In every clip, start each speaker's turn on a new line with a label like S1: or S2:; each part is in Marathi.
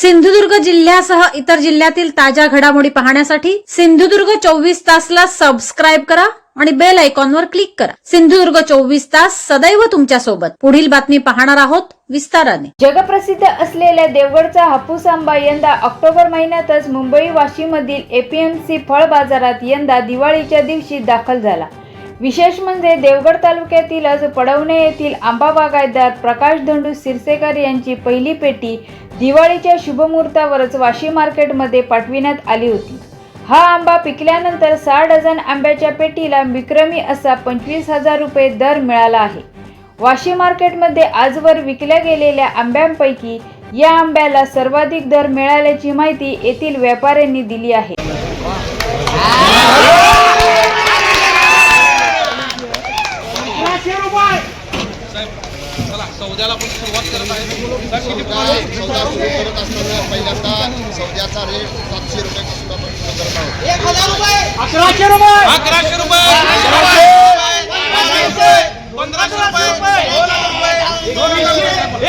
S1: सिंधुदुर्ग जिल्ह्यासह इतर जिल्ह्यातील ताज्या घडामोडी पाहण्यासाठी सिंधुदुर्ग चोवीस तासला सबस्क्राईब करा आणि बेल आयकॉनवर क्लिक करा. सिंधुदुर्ग चोवीस तास सदैव तुमच्यासोबत. पुढील बातमी पाहणार आहोत विस्ताराने.
S2: जगप्रसिद्ध असलेल्या देवगडचा हापूस आंबा यंदा ऑक्टोबर महिन्यातच मुंबई वाशीमधील एपीएमसी फळ बाजारात यंदा दिवाळीच्या दिवशी दाखल झाला. विशेष म्हणजे देवगड तालुक्यातीलच पडवणे येथील आंबा बागायतदार प्रकाश धंडू सिरसेकर यांची पहिली पेटी दिवाळीच्या शुभमुहूर्तावरच वाशी मार्केटमध्ये पाठविण्यात आली होती. हा आंबा पिकल्यानंतर सहा डझन आंब्याच्या पेटीला विक्रमी असा पंचवीस हजार रुपये दर मिळाला आहे. वाशी मार्केटमध्ये आजवर विकल्या गेलेल्या आंब्यांपैकी या आंब्याला सर्वाधिक दर मिळाल्याची माहिती येथील व्यापाऱ्यांनी दिली आहे.
S3: चला सौद्याला पण सुरुवात करत आहे.
S4: सौदा सुरू करत असताना पहिल्यांदा सौद्याचा रेट सातशे रुपयापासून आपण सुरू करत आहोत.
S3: अकराशे रुपये. पंधराशे रुपये.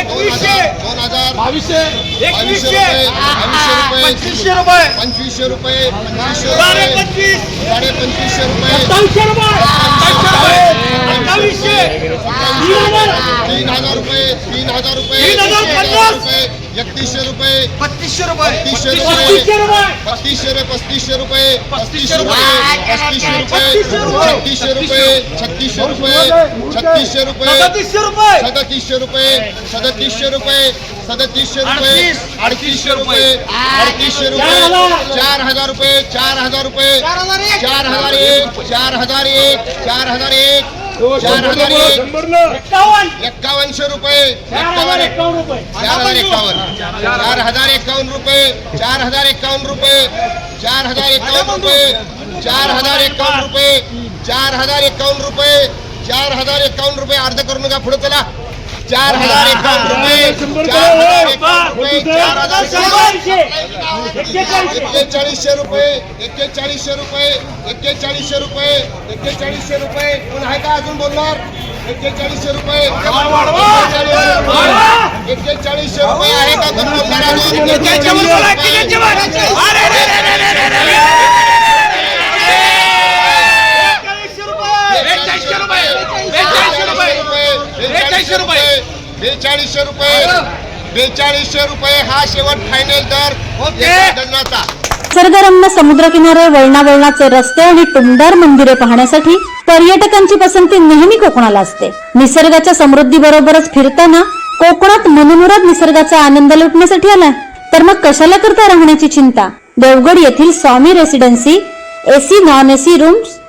S3: एकवीसशे
S4: दोन हजार
S3: बावीसशे.
S4: रुपये. रुपये.
S3: पंचवीसशे रुपये.
S4: पंचवीसशे रुपये. पंचवीसशे रुपये. साडे पंचवीसशे रुपये
S3: रुपये.
S4: तीन हज़ार रुपये तीन हज़ार रुपये एकतीसशे रुपये
S3: पस्तीसशे
S4: रुपये पस्तीसशे रुपये पस्तीसशे रुपये
S3: पस्तीसशे
S4: चार हज़ार रुपये चार हज़ार रुपये चार हज़ार एक, चार हज़ार एक, चार हज़ार एक चार हजार एक्कावनशे रुपये
S3: चार हजार एकावन्न रुपये
S4: चार हजार एकावन्न चार हजार एकावन्न रुपये चार हजार एकावन्न रुपये चार हजार एकावन्न रुपये चार हजार एकावन्न रुपये चार हजार एकावन्न रुपये चार हजार एकावन्न रुपये अर्ध करू नका पुढे चला चार हजार एकावन्न रुपये चार हजार एकावन्न रुपये चार हजार
S3: एक्केचाळीसशे
S4: रुपये एक्केचाळीसशे रुपये एक्केचाळीसशे रुपये एक्केचाळीसशे रुपये कोण आहे का अजून बोलणार एक्केचाळीसशे रुपये एक्केचाळीसशे रुपये आहे का कोण बोलणार अजून? एक्केचाळीसशे
S3: बेचाळीसशे रुपये बेचाळीसशे रुपये बेचाळीसशे रुपये
S4: बेचाळीसशे रुपये. बेचाळीसशे रुपये हा शेवट फायनल दर. डझनाचा
S1: निसर्गरम्य समुद्रकिनारे वळणावळणाचे रस्ते आणि टुमदार मंदिरे पाहण्यासाठी पर्यटकांची पसंती नेहमी कोकणाला असते. निसर्गाच्या समृद्धी बरोबरच फिरताना कोकणात मनमुराद निसर्गाचा आनंद लुटण्यासाठी आला तर मग कशाला करता राहण्याची चिंता? देवगड येथील Swami residency AC non AC rooms